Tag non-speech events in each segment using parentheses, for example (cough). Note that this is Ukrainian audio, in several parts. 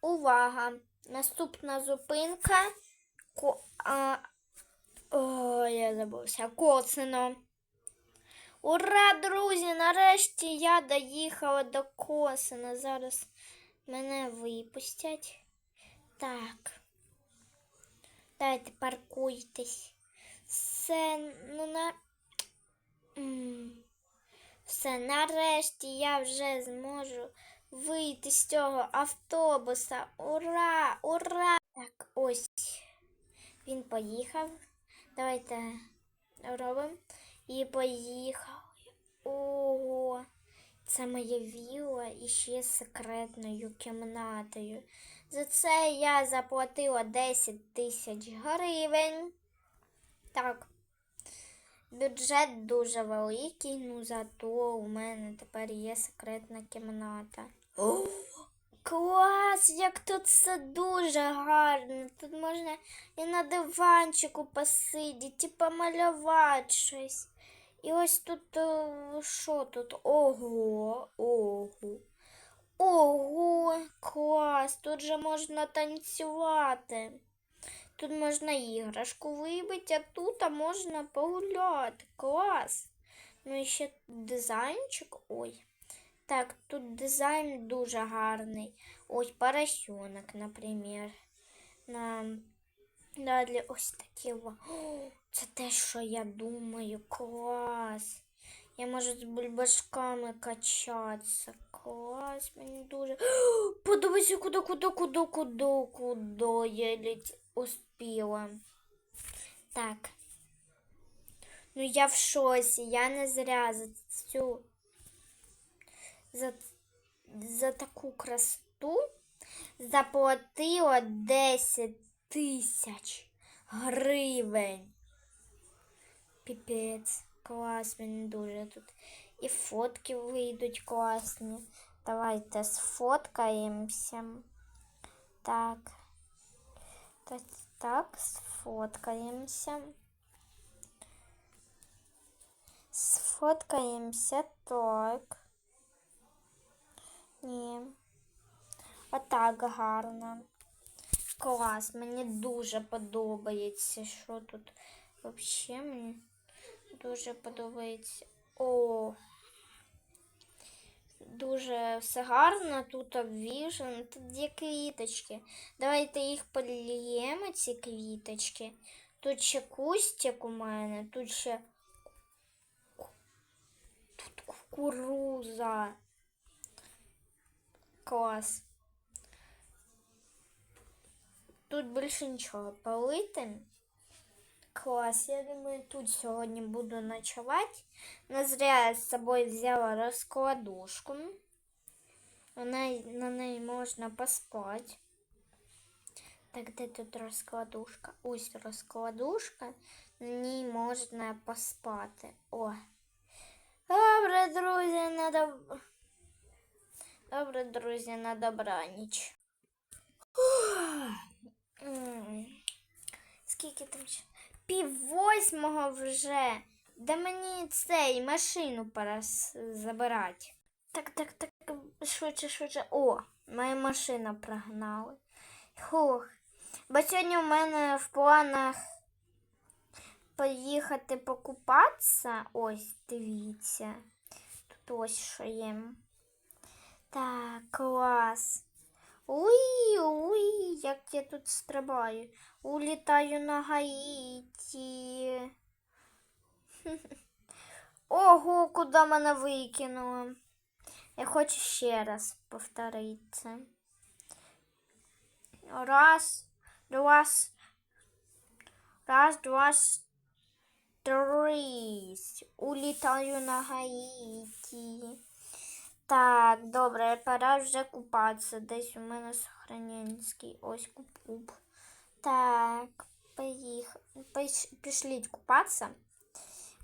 увага! Наступна зупинка. Ко... А... О, я забувся. Коцино. Ура, друзі! Нарешті я доїхала до Косина. Зараз мене випустять. Так. Давайте паркуйтесь. Все, ну на. Все, нарешті я вже зможу вийти з цього автобуса. Ура! Ура! Так, ось. Він поїхав. Давайте робимо. І поїхав. Ого! Це моє вілла і ще з секретною кімнатою. За це я заплатила 10 тисяч гривень. Так. Бюджет дуже великий, ну зато у мене тепер є секретна кімната. О, клас! Як тут все дуже гарно. Тут можна і на диванчику посидіти, і помалювати щось. І ось тут е, що тут? Ого, ого. Ого, клас! Тут же можна танцювати. Тут можна іграшку вибити, а тут можна погуляти. Клас. Ну і ще дизайнчик. Ой. Так, тут дизайн дуже гарний. Ось поросенок, наприклад. На... Далі ось такі. О, Це те, що я думаю. Клас. Я можу з бульбашками качатися. Клас, мені дуже. Подивися, куди, куди, куди, куди, куди я ледь успіла. Так. Ну я в шоці, я не зря за цю за, за таку красоту заплатила 10 тисяч гривень. Піпець, клас, мені дуже тут. І фотки вийдуть класні. Давайте сфоткаємося. Так. Так, так, сфоткаємося. Сфоткаємося так. Ні. Отак гарно. Клас, мені дуже подобається. Що тут взагалі мені дуже подобається. О! Дуже все гарно, тут обвішано, тут є квіточки. Давайте їх поліємо, ці квіточки. Тут ще кустик у мене, тут ще тут кукуруза. Клас. Тут більше нічого полити. Клас, я думаю, тут сьогодні буду ночувати. Не зря я з собою взяла розкладушку. Вона, на неї можна поспати. Так, де тут розкладушка? Ось розкладушка, на ній можна поспати. О. Добре, друзі, на доб... Добре, друзі, на добраніч. М. Скільки там ще? Пів восьмого вже. Да мені цей машину пора забирати. Так, так, так, швидше, швидше. О, моя машина прогнала. Хух. Бо сьогодні у мене в планах поїхати покупатися. Ось, дивіться. Тут ось що є. Так, клас. Уй, уй, як я тут стрибаю. Улітаю на Гаїті. (laughs) Ого, куди мене викинуло. Я хочу ще раз повторити. Раз, два, раз, два, три. Улітаю на Гаїті. Так, добре, пора вже купатися. Десь у мене Сохраненський. Ось куп-куп. Так, поїх... пиш- пішліть купатися.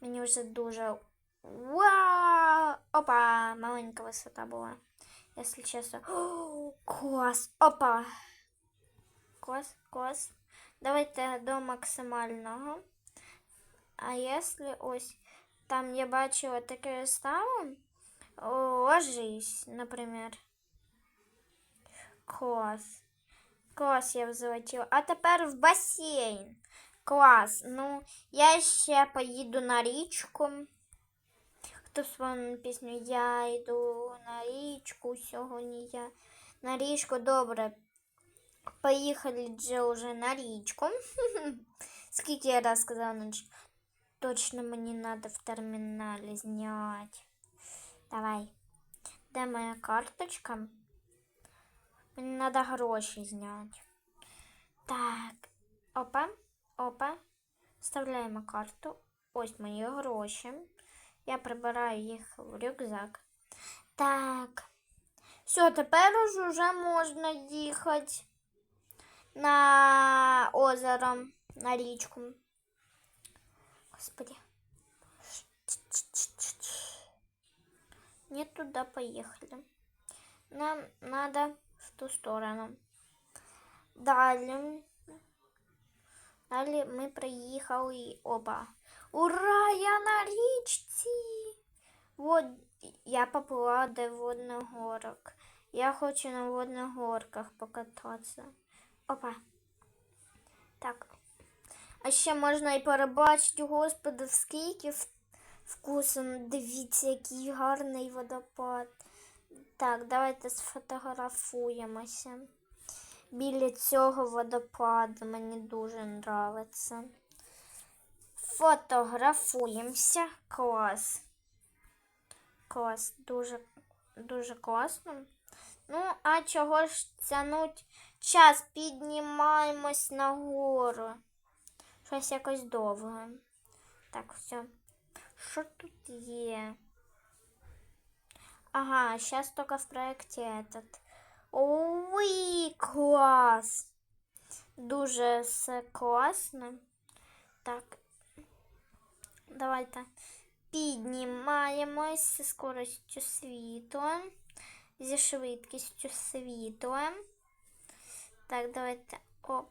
Мені вже дуже. Вау! Опа! Маленька висота була. Якщо чесно. (gasps) О, клас! Опа! Клас, клас. Давайте до максимального. А якщо ось там я бачила таке стало, ложись, наприклад. Клас. Клас я залетіла. А тепер в басейн. Клас. Ну, я ще поїду на річку. Хто вспомнив пісню Я йду на річку сьогодні я. На річку добре. Поїхали же уже на річку. (laughs) Скільки я раз сказала річку? Точно мені треба в терміналі зняти. Давай. Де моя карточка? Мені треба гроші зняти. Так. Опа, опа. Вставляємо карту. Ось мої гроші. Я прибираю їх в рюкзак. Так. Все, тепер уж уже можна їхати на озеро, на річку. Господи. Не туда поехали. Нам надо в ту сторону. Далі. Далі ми приїхали. Опа. Ура! Я на річці! Вот я поплыла до водных горок. Я хочу на водных горках покататися. Опа. Так. А ще можна і перебачити, господи, скільки в- вкусно. Дивіться, який гарний водопад. Так, давайте сфотографуємося. Біля цього водопаду мені дуже подобається. Фотографуємося. Клас. Клас, дуже, дуже класно. Ну, а чого ж тянуть час? Піднімаємось нагору. Щось якось довго. Так, все. Що тут є? Ага, сейчас только в проекте этот. Ой, клас! Дуже все класно. Так. Давайте піднімаємось зі скоростю світла. Зі швидкістю світла. Так, давайте. Оп.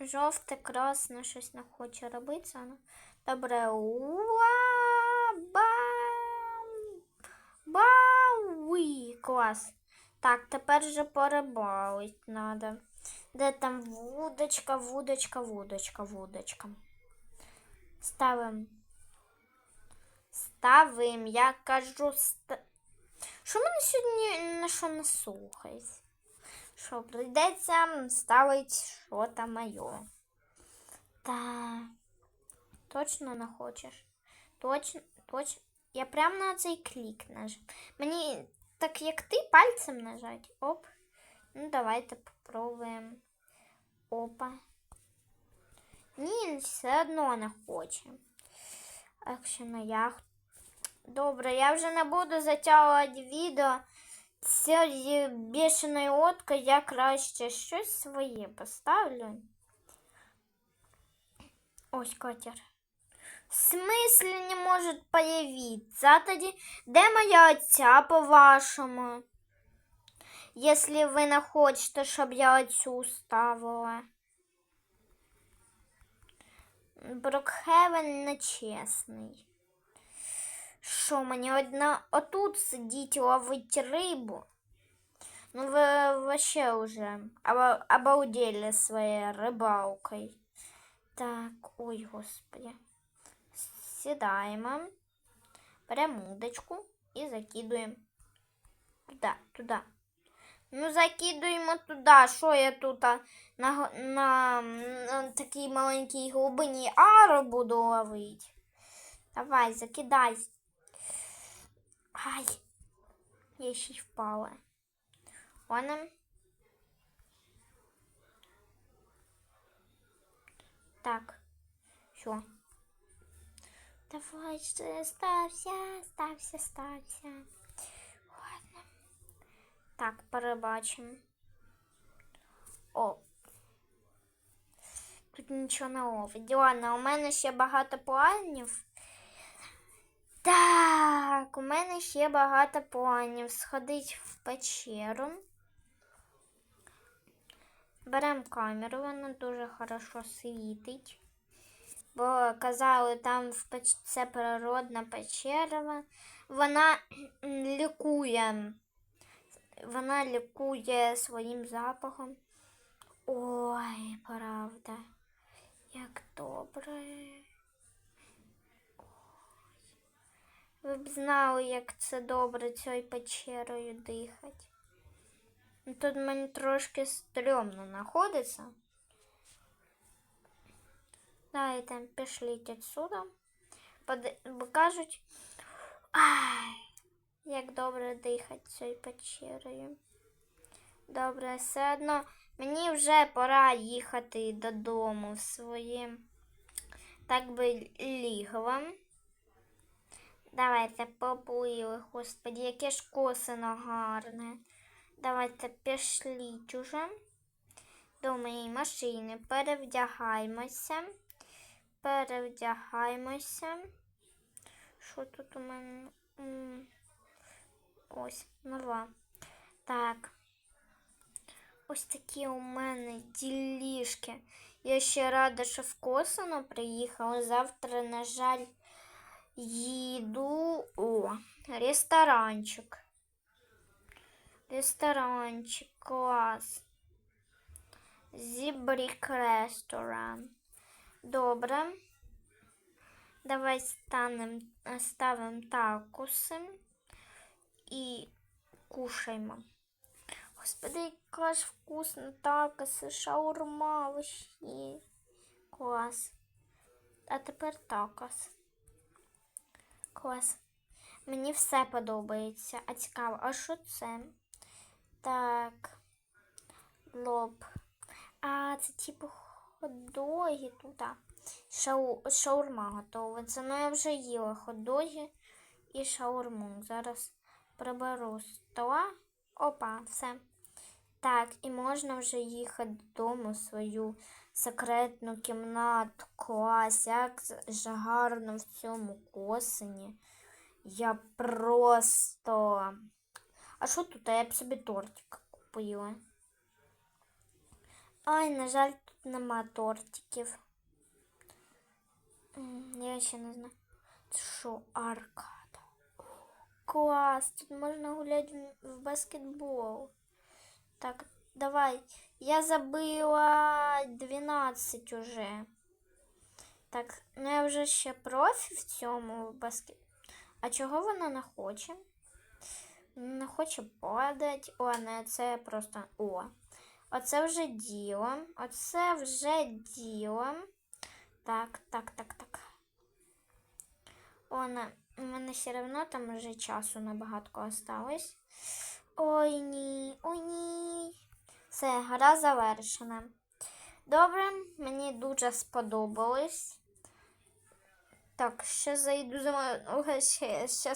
Жовте, красне, щось не хоче робитися. Ну, Добре. Уа! Клас. Так, тепер же порибалить треба. Де там вудочка, вудочка, вудочка, вудочка. Ставим. Ставим, я кажу, ста... Що мене сьогодні на що не слухається? Що прийдеться ставити що там моє. Та точно не хочеш? Точно, точно. Я прям на цей клік нажав. Мені так як ти пальцем нажать. Оп. Ну, давайте попробуємо. Опа. Ні, все одно не хоче. Якщо на яхту. Добре, я вже не буду затягувати відео. Цієї бішеної лодки я краще щось своє поставлю. Ось котер. В смысле не может появиться? А тоді, де моя оця, по-вашому? Якщо ви не хочете, щоб я оцю ставила. Брокхевен нечесний. Що мені одна отут сидіть ловить рибу? Ну ви вообще уже обо- обалдели своей рыбалкой. Так, ой, господи. Сідаємо, беремо удочку і закидуємо туди, туди. Ну, закидуємо туди. Що я тут на, г- на, на такій маленькій глибині ару буду ловити? Давай, закидай. Ай, я ще й впала. Вона. Так, все. Давай, что- ставься, ставься, ставься. Ладно. Так, перебачимо. О. Тут нічого не ловить. У мене ще багато планів. Так, у мене ще багато планів. Сходить в печеру. Беремо камеру, вона дуже хорошо світить. Бо казали, там це природна печера. Вона лікує Вона лікує своїм запахом. Ой, правда. Як добре. Ви б знали, як це добре цією печерою дихати. Тут мені трошки стрьомно знаходиться. Давайте пішліть. Поди- Бо кажуть, ай, як добре дихати цією печерою. Добре, все одно мені вже пора їхати додому в своє, так би, лігово. Давайте поплили, господі, яке ж косино гарне. Давайте пішліть уже до моєї машини, перевдягаємося. Перевдягаємося. Що тут у мене? Ось, нова. Так. Ось такі у мене ділішки. Я ще рада, що в Косино приїхала. Завтра, на жаль, їду о, ресторанчик. Ресторанчик, клас. Зібрік ресторан. Добре. Давай станем, ставимо такуси і кушаємо. Господи, яка ж вкусна такоси, шаурма вообще. Клас. А тепер такос. Клас. Мені все подобається. А цікаво, а що це? Так. Лоб. А, це типу хот-доги тут. а. Шау... Шаурма готується. Ну я вже їла хот-доги і шаурму. Зараз приберу стола. Опа, все. Так, і можна вже їхати додому в свою секретну кімнату. Клас, як ж гарно в цьому косині. Я просто. А що тут? А Я б собі тортик купила. Ай, на жаль, нема тортиків. Я ще не знаю. Це що, аркада? Клас, тут можна гуляти в- баскетбол. Так, давай. Я забила 12 уже. Так, ну я вже ще профі в цьому баскет. А чого вона не хоче? Не хоче падати. О, не, це просто. О. Оце вже діло. Оце вже діло. Так, так, так, так. О, у мене все одно там вже часу набагато осталось. Ой ні, ой ні. Все, гра завершена. Добре, мені дуже сподобалось. Так, ще зайду за ще, ще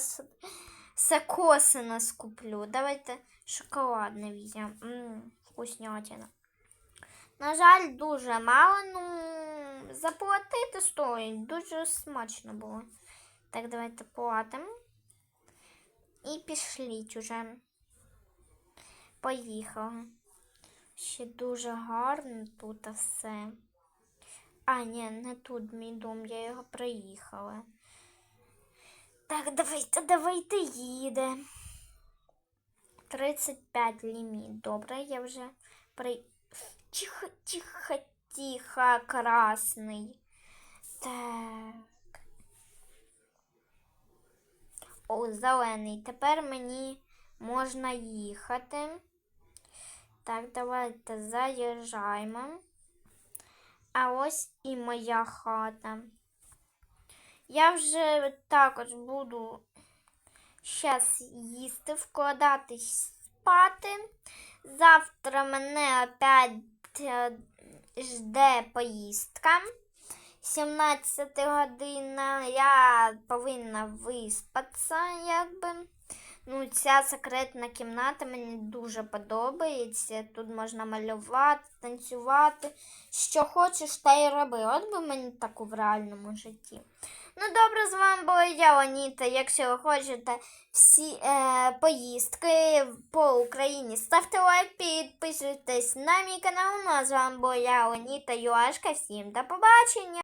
сокоси скуплю. Давайте шоколадне візьмемо. Вкуснятина. На жаль, дуже мало, ну заплатити стоїть. Дуже смачно було. Так, давайте платимо. І пішліть уже. Поїхали. Ще дуже гарно тут все. А, ні, не тут мій дом, я його проїхала. Так, давайте, давайте їде. 35 ліміт. Добре, я вже при. Тихо, тихо, тихо, красний. Так. О, зелений. Тепер мені можна їхати. Так, давайте заїжджаємо. А ось і моя хата. Я вже також буду зараз їсти, вкладатись спати. Завтра мене опять е, жде поїздка. 17 година я повинна виспатися, якби. Ну, ця секретна кімната мені дуже подобається. Тут можна малювати, танцювати. Що хочеш, та й роби. От би мені так у реальному житті. Ну, добре, з вами була я, Аніта. Якщо ви хочете всі е, поїздки по Україні, ставте лайк, підписуйтесь на мій канал. Ну, а з вами була я, Аніта Юашка. Всім до побачення!